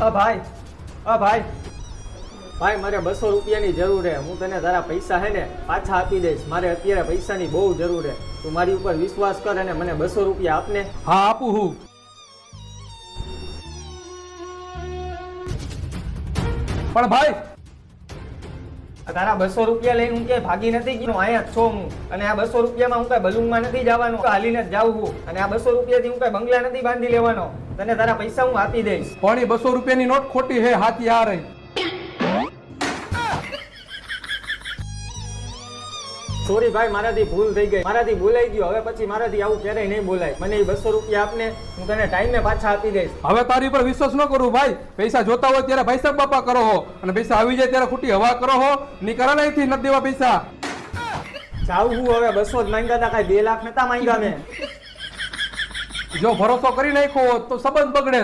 અ ભાઈ અ ભાઈ. ભાઈ મારે બસો રૂપિયાની જરૂર છે. હું તને તારા પૈસા હે ને પાછા આપી દઈશ. મારે અત્યારે પૈસાની બહુ જરૂર છે. તું મારી ઉપર વિશ્વાસ કર અને મને બસો રૂપિયા આપને. હા આપું હું. પણ ભાઈ તારા બસો રૂપિયા લઈને હું ક્યાંય ભાગી નથી ગયો. અહીંયા છો હું. અને આ બસો રૂપિયામાં હું કઈ બલૂનમાં નથી જવાનું. હાલીને જ જાઉં છું. અને આ બસો રૂપિયાથી હું કઈ બંગલા નથી બાંધી લેવાનો. તને તારા પૈસા હું આપી દઈશ. પણ એ બસો રૂપિયાની નોટ ખોટી હે, હાથી આ રહી. સોરી ભાઈ મારાથી ભૂલ થઈ ગઈ. મારાથી ભૂલાઈ ગયો. હવે પછી મારાથી આવું ક્યારેય નહીં બોલાય. મને એ બસો રૂપિયા આપને હું તને ટાઈમે પાછા આપી દઈશ. હવે તારી પર વિશ્વાસ ન કરું ભાઈ. પૈસા જોતા હોય ત્યારે ભાઈ સાહેબ બાપા કરો હો. અને પૈસા આવી જાય ત્યારે ખોટી હવા કરો હો. ની કરા અહીંથી નથી દેવા પૈસા. જાવું હું હવે બસો જ માંગ્યા હતા કાંઈ બે લાખ નતા માંગ્યા મેં. જો ભરોસો કરી નાખ્યો તો સંબંધ બગડે.